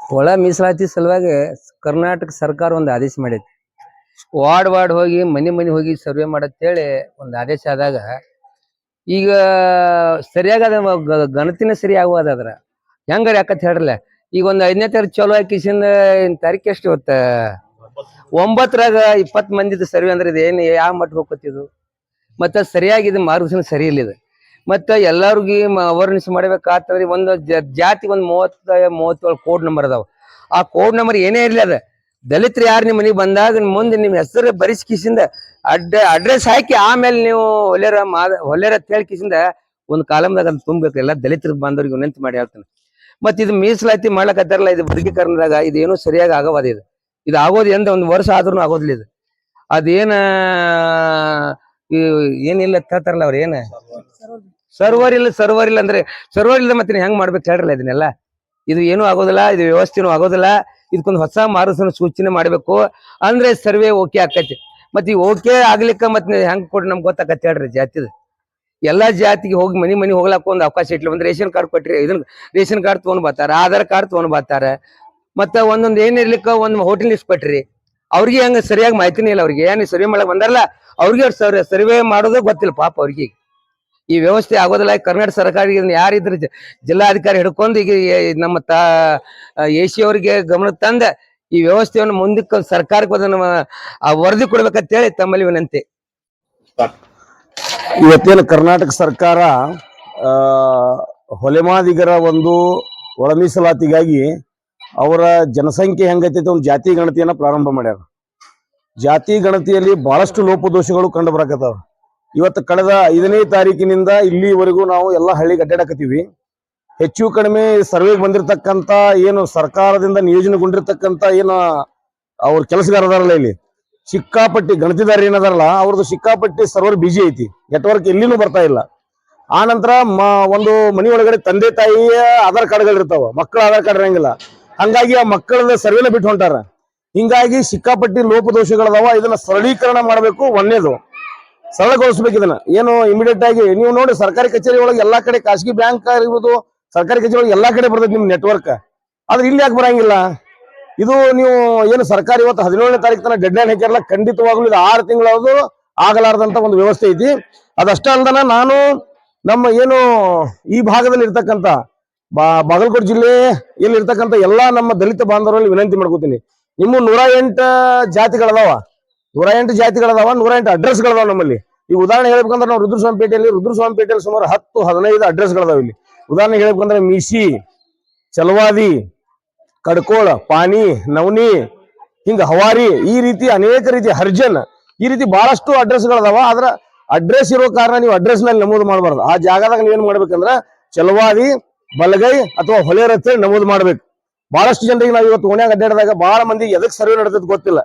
ಒಳ ಮೀಸಲಾತಿ ಸಲುವಾಗಿ ಕರ್ನಾಟಕ ಸರ್ಕಾರ ಒಂದು ಆದೇಶ ಮಾಡೈತಿ ವಾರ್ಡ್ ವಾರ್ಡ್ ಹೋಗಿ ಮನೆ ಮನೆ ಹೋಗಿ ಸರ್ವೆ ಮಾಡತ್ತೇಳಿ ಒಂದು ಆದೇಶ ಆದಾಗ ಈಗ ಸರಿಯಾಗಿ ಅದ ಗ- ಗಣತಿನ ಸರಿ ಆಗುವದ ಅದ್ರ. ಹೆಂಗಾರ ಯಾಕತ್ ಹೇಳ್ರಲ್ಲ, ಈಗ ಒಂದು ಐದನೇ ತಾರೀಕು ಚಲೋ ಹಾಕಿಸಿಂದ ತಾರೀಕು ಎಷ್ಟು ಇವತ್ತ? ಒಂಬತ್ತರಾಗ ಇಪ್ಪತ್ ಮಂದಿದ ಸರ್ವೆ ಅಂದ್ರೆ ಇದು ಏನು ಯಾವ ಮಟ್ಟ ಹೋಗ್ಕೊತಿದು ಮತ್ತೆ ಸರಿಯಾಗಿ ಇದು ಮಾರ್ಗದರ್ಶನ ಸರಿ ಇಲ್ಲ ಇದು. ಮತ್ತೆ ಎಲ್ಲರಿಗೂ ಅವೇರ್ನೆಸ್ ಮಾಡ್ಬೇಕಾತಂದ್ರೆ ಒಂದು ಜಾತಿ ಒಂದು ಮೂವತ್ತ, ಮೂವತ್ತೇಳು ಕೋಡ್ ನಂಬರ್ ಅದಾವ. ಆ ಕೋಡ್ ನಂಬರ್ ಏನೇ ಇರ್ಲಿ ಅದ. ದಲಿತರು ಯಾರು ನಿಮ್ಮ ಮನೆಗೆ ಬಂದಾಗ ಮುಂದೆ ನಿಮ್ಮ ಹೆಸರು ಬರಿಸ್ಕಿಸಿಂದ ಅಡ್ಡ ಅಡ್ರೆಸ್ ಹಾಕಿ ಆಮೇಲೆ ನೀವು ಹೊಲೆರ ಮಾದ ಹೊಲೆರ ಕಿಸಿಂದ ಒಂದು ಕಾಲಮ್ದಾಗ ಅಲ್ಲಿ ತುಂಬಬೇಕು. ಎಲ್ಲ ದಲಿತರಿಗೆ ಬಂದವ್ರಿಗೆ ವಿನಂತಿ ಮಾಡಿ ಹೇಳ್ತಾನೆ. ಮತ್ತೆ ಇದು ಮೀಸಲಾತಿ ಮಾಡ್ಲಕತ್ತಾರಲ್ಲ, ಇದು ವರ್ಗೀಕರಣದಾಗ ಇದೇನು ಸರಿಯಾಗಿ ಆಗವಾದ ಇದು. ಇದು ಆಗೋದು ಎಂದ ಒಂದು ವರ್ಷ ಆದ್ರೂ ಆಗೋದಿಲ್ಲ ಇದು. ಅದೇನ ಏನಿಲ್ಲ ಅಂತ ಅವ್ರು ಏನ? ಸರ್ವರ್ ಇಲ್ಲ ಸರ್ವರ್ ಇಲ್ಲ ಅಂದ್ರೆ, ಸರ್ವರ್ ಇಲ್ಲ ಮತ್ತೆ ಹೆಂಗ್ ಮಾಡ್ಬೇಕು ಹೇಳ್ರಲ್ಲ ಇದನ್ನೆಲ್ಲ. ಇದು ಏನು ಆಗೋದಿಲ್ಲ, ಇದು ವ್ಯವಸ್ಥೆನೂ ಆಗೋದಿಲ್ಲ. ಇದಕ್ಕೊಂದು ಹೊಸ ಮಾರ್ಗದರ್ಶನ ಸೂಚನೆ ಮಾಡಬೇಕು ಅಂದ್ರೆ ಸರ್ವೆ ಓಕೆ ಆಕತಿ. ಮತ್ತೆ ಈ ಓಕೆ ಆಗ್ಲಿಕ್ಕ ಮತ್ತೆ ಹೆಂಗೆ ಕೊಡ್ರಿ ನಮ್ಗೆ ಗೊತ್ತಾಕತ್ತೆ ಹೇಳ್ರಿ ಜಾತಿದು. ಎಲ್ಲಾ ಜಾತಿಗೆ ಹೋಗಿ ಮನಿ ಮನಿ ಹೋಗ್ಲಾಕ ಒಂದು ಅವಕಾಶ ಇಟ್ಲಿ. ಒಂದು ರೇಷನ್ ಕಾರ್ಡ್ ಕೊಟ್ರಿ ಇದನ್ನ ರೇಷನ್ ಕಾರ್ಡ್ ತಗೊಂಡ್ ಬರ್ತಾರ, ಆಧಾರ್ ಕಾರ್ಡ್ ತಗೊಂಡ್ ಬರ್ತಾರ, ಮತ್ತ ಒಂದೊಂದ್ ಏನ್ ಇರ್ಲಿಕ್ಕ ಒಂದ್ ಹೋಟೆಲ್ ಲಿಸ್ಟ್ ಕೊಟ್ರಿ. ಅವ್ರಿಗೆ ಹಂಗ ಸರಿಯಾಗಿ ಮಾಹಿತಿನೇ ಇಲ್ಲ ಅವ್ರಿಗೆ. ಏನ್ ಸರ್ವೆ ಮಾಡಕ್ ಬಂದಾರಲ್ಲ, ಅವ್ರಿಗೆ ಸರ್ವೆ ಸರ್ವೆ ಮಾಡೋದೇ ಗೊತ್ತಿಲ್ಲ ಪಾಪ ಅವ್ರಿಗೆ ಈ ವ್ಯವಸ್ಥೆ ಆಗೋದಿಲ್ಲ, ಕರ್ನಾಟಕ ಸರ್ಕಾರ ಯಾರಿದ್ರು ಜಿಲ್ಲಾಧಿಕಾರಿ ಹಿಡ್ಕೊಂಡು ಈಗ ನಮ್ಮ ತಾ, ಎ ಸಿ ಅವರಿಗೆ ಗಮನ ತಂದ ಈ ವ್ಯವಸ್ಥೆಯನ್ನು ಮುಂದಕ್ಕೆ ಸರ್ಕಾರಕ್ಕೆ ಅದನ್ನು ವರದಿ ಕೊಡ್ಬೇಕಂತೇಳಿ ತಮ್ಮಲ್ಲಿ ವಿನಂತಿ. ಇವತ್ತೇನು ಕರ್ನಾಟಕ ಸರ್ಕಾರ ಹೊಲೆಮಾದಿಗರ ಒಂದು ಒಳ ಮೀಸಲಾತಿಗಾಗಿ ಅವರ ಜನಸಂಖ್ಯೆ ಹೆಂಗೈತೈತೆ ಒಂದು ಜಾತಿ ಗಣತಿಯನ್ನ ಪ್ರಾರಂಭ ಮಾಡ್ಯಾರ. ಜಾತಿ ಗಣತಿಯಲ್ಲಿ ಬಹಳಷ್ಟು ಲೋಪದೋಷಗಳು ಕಂಡು ಬರಕತ್ತಾವ. ಇವತ್ತು ಕಳೆದ ಐದನೇ ತಾರೀಕಿನಿಂದ ಇಲ್ಲಿವರೆಗೂ ನಾವು ಎಲ್ಲ ಹಳ್ಳಿಗೆ ಅಡ್ಡಾಡಕತ್ತೀವಿ ಹೆಚ್ಚು ಕಡಿಮೆ ಸರ್ವೆಗೆ ಬಂದಿರತಕ್ಕಂತ ಏನು ಸರ್ಕಾರದಿಂದ ನಿಯೋಜನೆಗೊಂಡಿರ್ತಕ್ಕಂಥ ಏನು ಅವ್ರ ಕೆಲಸಗಾರ ಅದಾರಲ್ಲ ಇಲ್ಲಿ. ಸಿಕ್ಕಾಪಟ್ಟಿ ಗಣತಿದಾರ ಏನದಾರಲ್ಲ, ಅವ್ರದ್ದು ಸಿಕ್ಕಾಪಟ್ಟಿ ಸರ್ವರ್ ಬಿಜಿ ಐತಿ. ನೆಟ್ವರ್ಕ್ ಎಲ್ಲಿನೂ ಬರ್ತಾ ಇಲ್ಲ. ಆ ನಂತರ ಮ- ಒಂದು ಮನಿ ಒಳಗಡೆ ತಂದೆ ತಾಯಿಯ ಆಧಾರ್ ಕಾರ್ಡ್ಗಳು ಇರ್ತಾವ. ಮಕ್ಕಳ ಆಧಾರ್ ಕಾರ್ಡ್ ಇರಂಗಿಲ್ಲ. ಹಂಗಾಗಿ ಆ ಮಕ್ಕಳದ ಸರ್ವೆನ ಬಿಟ್ಟು ಹೊಂಟಾರ. ಹಿಂಗಾಗಿ ಸಿಕ್ಕಾಪಟ್ಟಿ ಲೋಪದೋಷಗಳದಾವ. ಇದನ್ನ ಸರಳೀಕರಣ ಮಾಡಬೇಕು ಒಂದೇದು ಸರಳಗೊಳಿಸ್ಬೇಕು ಇದನ್ನ. ಏನು ಇಮಿಡಿಯೇಟ್ ಆಗಿ ನೀವು ನೋಡಿ ಸರ್ಕಾರಿ ಕಚೇರಿ ಒಳಗೆ ಎಲ್ಲಾ ಕಡೆ ಖಾಸಗಿ ಬ್ಯಾಂಕ್ ಇರ್ಬೋದು ಸರ್ಕಾರಿ ಕಚೇರಿ ಒಳಗೆ ಎಲ್ಲಾ ಕಡೆ ಬರ್ತದೆ ನಿಮ್ ನೆಟ್ವರ್ಕ್ ಆದ್ರೆ ಇಲ್ಲಿ ಯಾಕೆ ಬರಂಗಿಲ್ಲ? ಇದು ನೀವು ಏನು ಸರ್ಕಾರ ಇವತ್ತು ಹದಿನೇಳನೇ ತಾರೀಕು ತನಕ ಡೆಡ್ ಲೈನ್ ಹಾಕಿರಲ್ಲ ಖಂಡಿತವಾಗ್ಲೂ ಇದು ಆರು ತಿಂಗಳದು ಆಗಲಾರದಂತ ಒಂದು ವ್ಯವಸ್ಥೆ ಐತಿ. ಅದಷ್ಟೇ ಅಲ್ದನ ನಾನು ನಮ್ಮ ಏನು ಈ ಭಾಗದಲ್ಲಿ ಇರ್ತಕ್ಕಂತ ಬಾ, ಬಾಗಲಕೋಟೆ ಜಿಲ್ಲೆ ಇಲ್ಲಿ ಎಲ್ಲ ಎಲ್ಲಾ ನಮ್ಮ ದಲಿತ ಬಾಂಧವರಲ್ಲಿ ವಿನಂತಿ ಮಾಡ್ಕೋತೀನಿ. ನಿಮ್ಮ ನೂರ ಎಂಟು ಜಾತಿಗಳದಾವ. ನೂರ ಎಂಟು ಜಾತಿಗಳದಾವ ನೂರ ಎಂಟು ಅಡ್ರೆಸ್ಗಳದಾವ ನಮ್ಮಲ್ಲಿ. ಈ ಉದಾಹರಣೆ ಹೇಳ್ಬೇಕಂದ್ರೆ ನಾವು ರುದ್ರಸ್ವಾಮಿಪೇಟೆಯಲ್ಲಿ ರುದ್ರಸ್ವಾಮಿಪೇಟೆಯಲ್ಲಿ ಸುಮಾರು ಹತ್ತು, ಹದಿನೈದು ಅಡ್ರೆಸ್ಗಳದಾವ ಇಲ್ಲಿ. ಉದಾಹರಣೆ ಹೇಳ್ಬೇಕಂದ್ರೆ ಮೀಸಿ ಚಲವಾದಿ, ಕಡ್ಕೋಳ, ಪಾನಿ, ನವನಿ, ಹಿಂಗ ಹವಾರಿ, ಈ ರೀತಿ ಅನೇಕ ರೀತಿ ಹರ್ಜನ್, ಈ ರೀತಿ ಬಹಳಷ್ಟು ಅಡ್ರೆಸ್ಗಳದಾವ ಆದ್ರ ಅಡ್ರೆಸ್ ಇರೋ ಕಾರಣ ನೀವು ಅಡ್ರೆಸ್ನಲ್ಲಿ ನಮೂದು ಮಾಡಬಾರ್ದು. ಆ ಜಾಗದಾಗ ನೀವೇನ್ ಮಾಡ್ಬೇಕಂದ್ರ ಚಲವಾದಿ, ಬಲಗೈ ಅಥವಾ ಹೊಲೆ ನಮೂದು ಮಾಡ್ಬೇಕು. ಬಹಳಷ್ಟು ಜನರಿಗೆ ನಾವು ಇವತ್ತು ಓಣ್ಯಾಗ ಅಡ್ಡಾಡಿದಾಗ ಬಹಳ ಮಂದಿ ಎದಕ್ ಸರ್ವೆ ನಡೆದದ್ ಗೊತ್ತಿಲ್ಲ.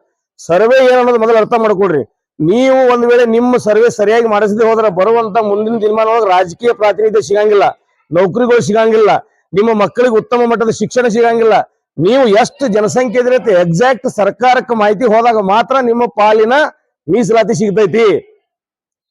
ಸರ್ವೆ ಏನನ್ನೋದು ಮೊದಲು ಅರ್ಥ ಮಾಡ್ಕೊಡ್ರಿ ನೀವು ಒಂದ್ ವೇಳೆ ನಿಮ್ಮ ಸರ್ವೆ ಸರಿಯಾಗಿ ಮಾಡಿಸದೆ ಹೋದ್ರೆ ಬರುವಂತ ಮುಂದಿನ ದಿನಮಾನೊಳಗೆ ರಾಜಕೀಯ ಪ್ರಾತಿನಿಧ್ಯ ಸಿಗಂಗಿಲ್ಲ, ನೌಕರಿಗಳು ಸಿಗಂಗಿಲ್ಲ, ನಿಮ್ಮ ಮಕ್ಕಳಿಗೆ ಉತ್ತಮ ಮಟ್ಟದ ಶಿಕ್ಷಣ ಸಿಗಂಗಿಲ್ಲ. ನೀವು ಎಷ್ಟು ಜನಸಂಖ್ಯೆ ಇದ್ರೆ ಎಕ್ಸಾಕ್ಟ್ ಸರ್ಕಾರಕ್ಕೆ ಮಾಹಿತಿ ಹೋದಾಗ ಮಾತ್ರ ನಿಮ್ಮ ಪಾಲಿನ ಮೀಸಲಾತಿ ಸಿಗ್ತೈತಿ.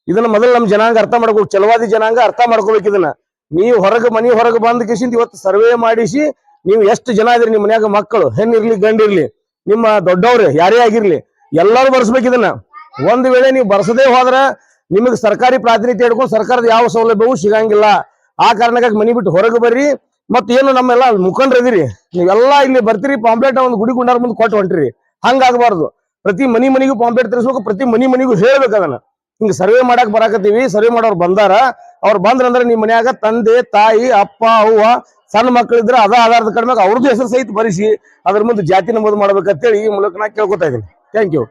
ಇದನ್ನ ಮೊದಲು ನಮ್ಮ ಜನಾಂಗ ಅರ್ಥ ಮಾಡ್ಕೋ ಚಲವಾದಿ ಜನಾಂಗ ಅರ್ಥ ಮಾಡ್ಕೋಬೇಕು ಇದನ್ನ. ನೀವು ಹೊರಗೆ ಮನೆ ಹೊರಗೆ ಬಂದ ಕಿಸಿಂದ ಇವತ್ತು ಸರ್ವೆ ಮಾಡಿಸಿ, ನೀವು ಎಷ್ಟು ಜನ ಇದ್ರಿ ನಿಮ್ಮ ಮನ್ಯಾಗ ಮಕ್ಕಳು, ಹೆಣ್ಣಿರ್ಲಿ ಗಂಡಿರ್ಲಿ. ನಿಮ್ಮ ದೊಡ್ಡವ್ರು, ಯಾರೇ ಆಗಿರ್ಲಿ, ಎಲ್ಲರೂ ಬರ್ಸ್ಬೇಕು ಇದನ್ನ. ಒಂದ್ ವೇಳೆ ನೀವು ಬರ್ಸದೇ ಹೋದ್ರ ನಿಮಗೆ ಸರ್ಕಾರಿ ಪ್ರಾತಿನಿಧ್ಯ ಹಿಡ್ಕೊಂಡು ಸರ್ಕಾರದ ಯಾವ ಸೌಲಭ್ಯವೂ ಸಿಗಂಗಿಲ್ಲ. ಆ ಕಾರಣಕ್ಕಾಗಿ ಮನಿ ಬಿಟ್ಟು ಹೊರಗೆ ಬರ್ರಿ. ಮತ್ ಏನು ನಮ್ಮೆಲ್ಲ ಮುಖಂಡ್ರದಿರಿ ನೀವೆಲ್ಲ ಇಲ್ಲಿ ಬರ್ತೀರಿ, ಪಾಂಪ್ಲೆಟ್ ಒಂದು ಗುಡಿ ಗುಂಡಾರ ಮುಂದೆ ಕೊಟ್ಟು ಹೊಂಟ್ರಿ. ಹಂಗಾಗಬಾರ್ದು. ಪ್ರತಿ ಮನಿ ಮನಿಗೂ ಪಾಂಪ್ಲೆಟ್ ತರಿಸ್ಬೇಕು, ಪ್ರತಿ ಮನಿ ಮನಿಗೂ ಹೇಳ್ಬೇಕು ಅದನ್ನ. ಹಿಂಗ ಸರ್ವೆ ಮಾಡಕ್ ಬರಾಕತ್ತೀವಿ, ಸರ್ವೆ ಮಾಡೋರು ಬಂದಾರ. ಅವ್ರು ಬಂದ್ರಂದ್ರೆ ನಿಮ್ ಮನ್ಯಾಗ ತಂದೆ, ತಾಯಿ, ಅಪ್ಪ, ಅವ್ವ, ಸಣ್ಣ ಮಕ್ಕಳಿದ್ರೆ ಅದ ಆಧಾರದ ಕಡಿಮೆ ಅವ್ರದ್ದು ಹೆಸರು ಸಹಿತ ಬರಿಸಿ ಅದ್ರ ಮುಂದೆ ಜಾತಿ ನಮೂದು ಮಾಡ್ಬೇಕಂತೇಳಿ ಈ ಮೂಲಕ ನಾ ಕೇಳ್ಕೊತಾ ಇದ್ದೀನಿ. Thank you